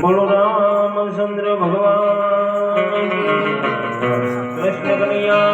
બોલો રામચંદ્ર ભગવાન કૃષ્ણ કનૈયા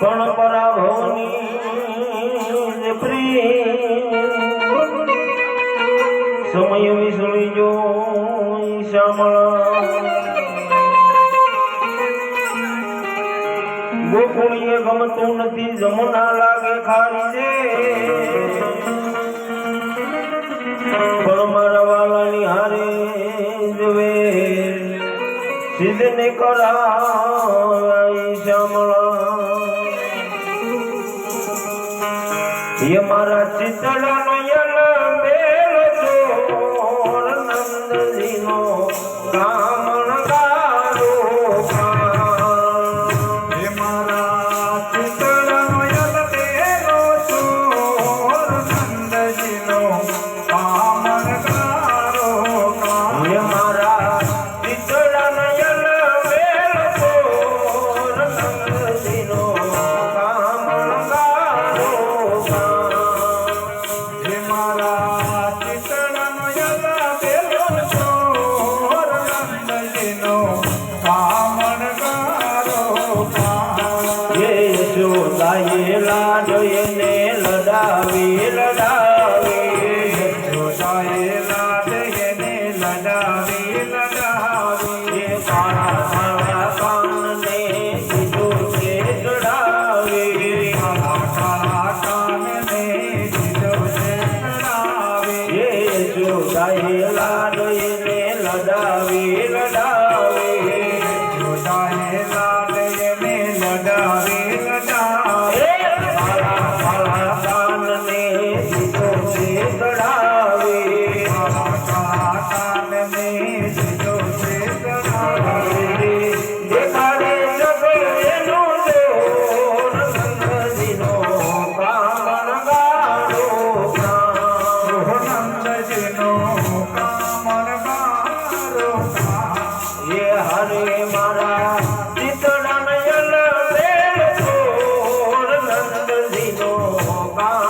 પણ પરાભવની પ્રી સમય વિસળી જો ગોકુળીએ ગમતું નથી જમુના લાગે ખારી દે પણ મારા વાલાની હારે જવે સિદ્ધ ને કરા મારા શીતળ નયન બે Oh.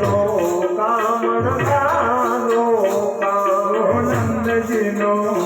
નો કામણ કાનો કાનો નંદજી નો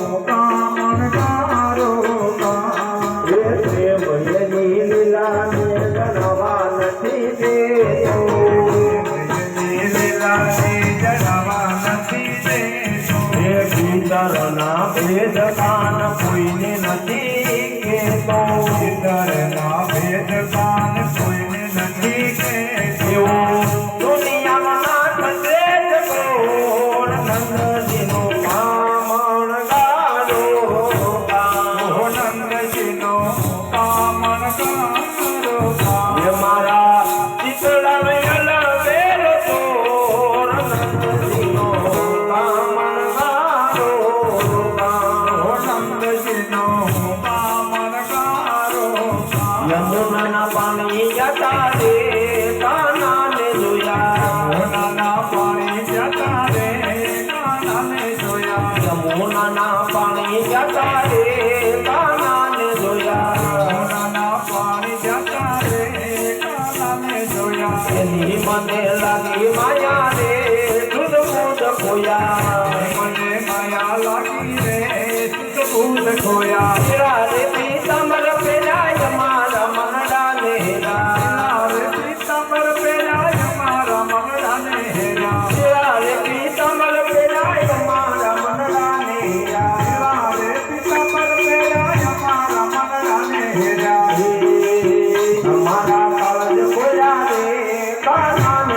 કાનાને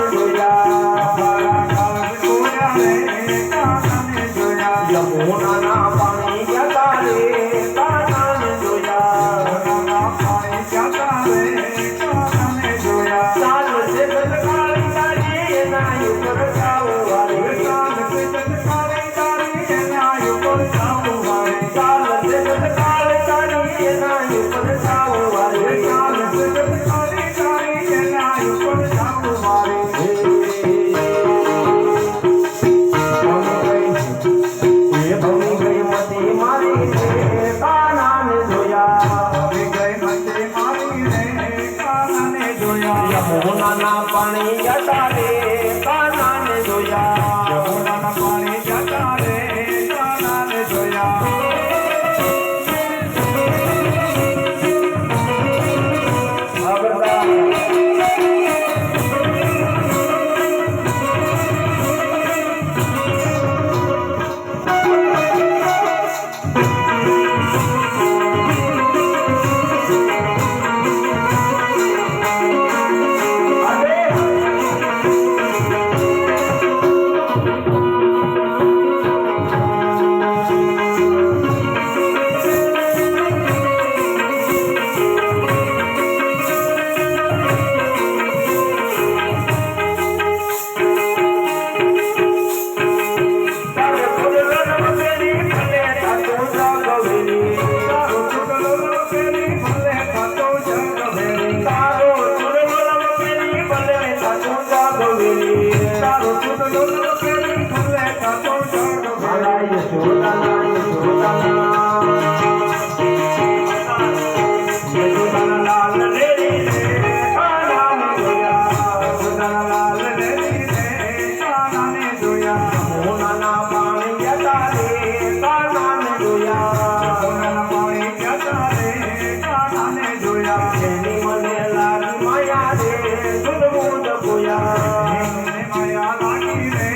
રે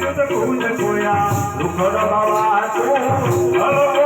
સુધ ભૂત કોયા લુખડ બાવા તું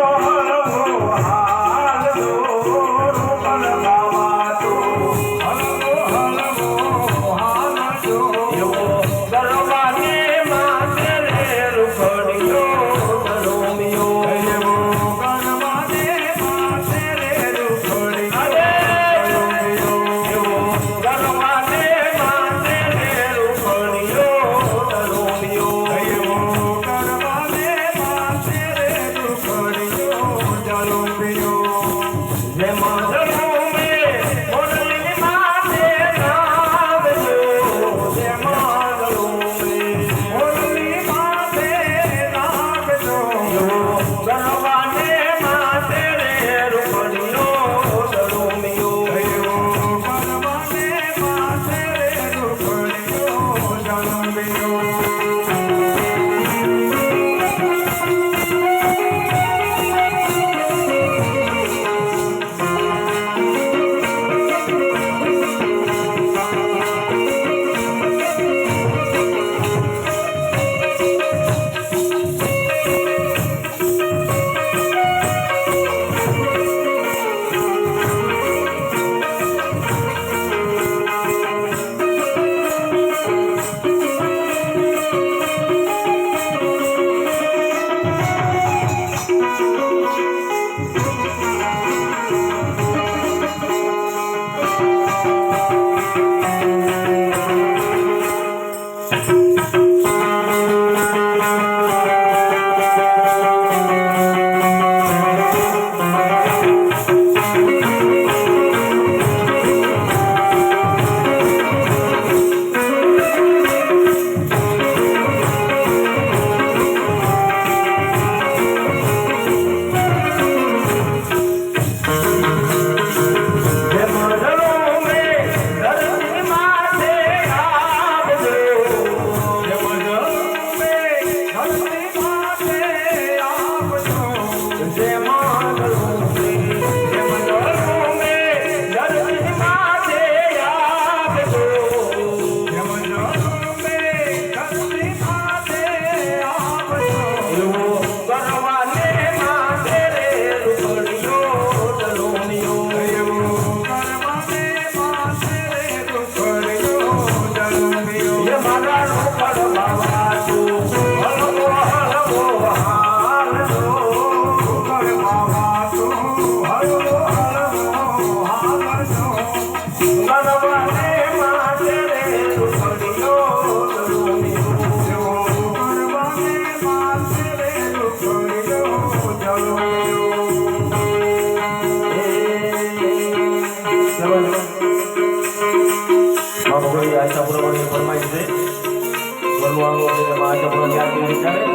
Gracias por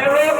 Cairo